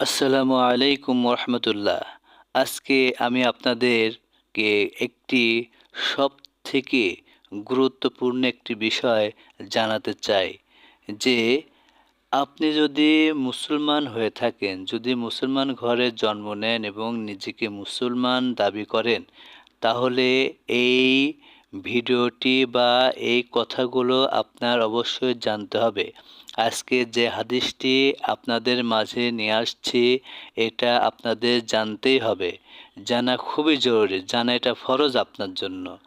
আসসালামু আলাইকুম রহমতুল্লাহ আজকে আমি আপনাদেরকে একটি সব থেকে গুরুত্বপূর্ণ একটি বিষয় জানাতে চাই, যে আপনি যদি মুসলমান হয়ে থাকেন, যদি মুসলমান ঘরে জন্ম নেন এবং নিজেকে মুসলমান দাবি করেন, তাহলে এই ভিডিওটি বা এই কথাগুলো আপনার অবশ্যই জানতে হবে। আজকে যে হাদিসটি আপনাদের মাঝে নিয়ে আসছি, এটা আপনাদের জানতেই হবে। জানা খুবই জরুরি, জানা এটা ফরজ আপনার জন্য।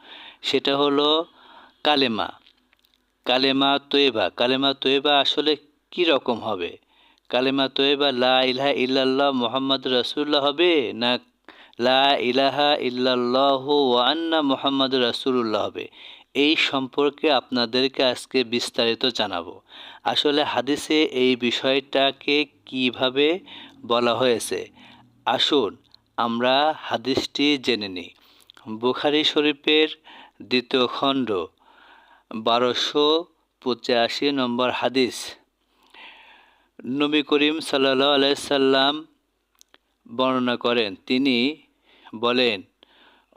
সেটা হলো কালেমা। কালেমা তৈবা। কালেমা তৈবা আসলে কি রকম হবে? কালেমা তৈবা লা ইলাহা ইল্লাল্লাহ মোহাম্মদ রসুল্লাহ হবে না লা ইলাহা ইল্লাল্লাহ ওয়ান্না মোহাম্মদ রসুল্লাহ হবে। এই সম্পর্কে আপনাদেরকে আজকে বিস্তারিত জানাব। আসলে হাদিসে এই বিষয়টাকে কীভাবে বলা হয়েছে? আসুন আমরা হাদিসটি জেনে নিই। বুখারি শরীফের দ্বিতীয় খণ্ড, বারোশো পঁচাশি নম্বর হাদিস। নবী করিম সাল্লা আলাইসাল্লাম বর্ণনা করেন, তিনি বলেন,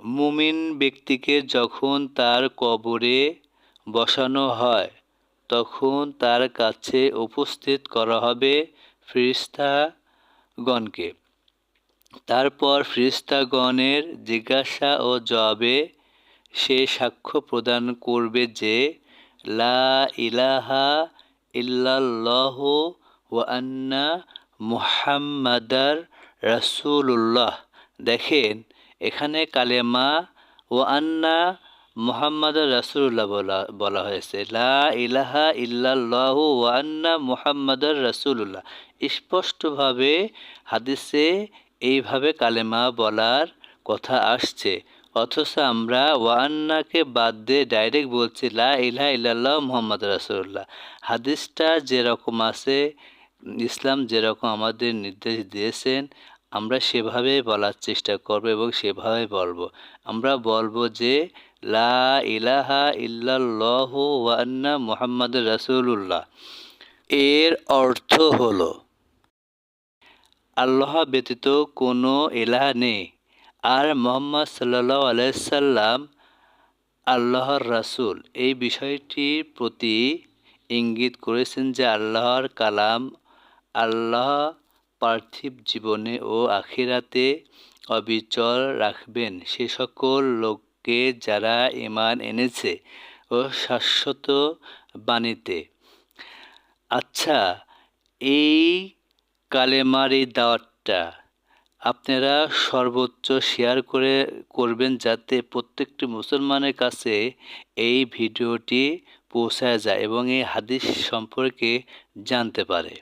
মুমিন ব্যক্তিকে যখন তার কবরে বসানো হয়, তখন তার কাছে উপস্থিত করা হবে ফিরিস্তাগণকে। তারপর ফিরিস্তাগণের জিজ্ঞাসা ও জবাবে সে সাক্ষ্য প্রদান করবে যে, লা ইলাহা ইল্লাল্লাহ ওয়া আন্না মুহাম্মাদার রাসূলুল্লাহ। দেখেন, এখানে কালেমা ও আন্না মোহাম্মদ রাসুল্লাহ বলা বলা হয়েছে। লা ইলাহা ইল্লাল্লাহু ওয়ান্না মুহাম্মাদার রাসুল্লাহ স্পষ্টভাবে হাদিসে এইভাবে কালেমা বলার কথা আসছে। অথচ আমরা ওয়ান্নাকে বাদ দিয়ে ডাইরেক্ট বলছি, লা ইলাহা ইল্লাল্লাহ মোহাম্মদ রাসুল্লাহ হাদিসটা যেরকম আছে, ইসলাম যেরকম আমাদের নির্দেশ দিয়েছেন আমরা সেভাবে বলার চেষ্টা করব এবং সেভাবে বলব। আমরা বলব যে, লা ইলাহা ইল্লাল্লাহ ওয়ান্না মোহাম্মদ রাসুল্লাহ এর অর্থ হলো, আল্লাহ ব্যতীত কোনো এলাহা নেই। আর মোহাম্মদ সাল্লাহ আলাইসাল্লাম আল্লাহর রাসুল। এই বিষয়টির প্রতি ইঙ্গিত করেছেন যে, আল্লাহর কালাম আল্লাহ পার্থিব জীবনে ও আখিরাতে অবিচল রাখবেন। সে সকল লোককে যারা ইমান এনেছে ও শাশ্বত বাণীতে। আচ্ছা এই কালেমার এই দাওয়াতটা আপনারা সর্বোচ্চ শেয়ার করে করবেন যাতে প্রত্যেকটি মুসলমানের কাছে এই ভিডিওটি পৌঁছায় যায় এবং এই হাদিস সম্পর্কে জানতে পারে।